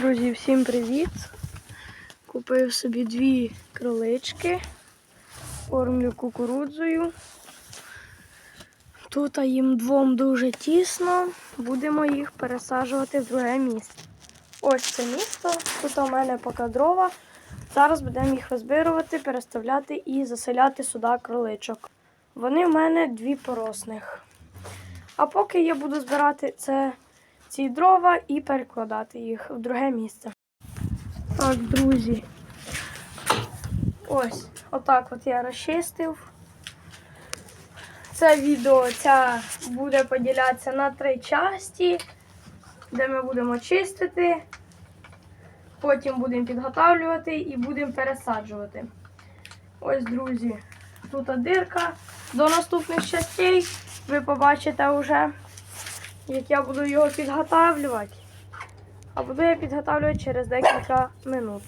Друзі, всім привіт! Купив собі дві кролички, кормлю кукурудзою. Тут їм двом дуже тісно, будемо їх пересаджувати в друге місце. Ось це місто, тут у мене поки дрова. Зараз будемо їх розбирувати, переставляти і заселяти сюди кроличок. Вони в мене дві поросних. А поки я буду збирати це ці дрова і перекладати їх в друге місце. Так, друзі. Ось, отак от я розчистив. Це відео ця буде поділятися на три часті, де ми будемо чистити, потім будемо підготавлювати і будемо пересаджувати. Ось, друзі, тут дирка. До наступних частей ви побачите вже як я буду його підготавлювати. А буду я підготавлювати через декілька минут.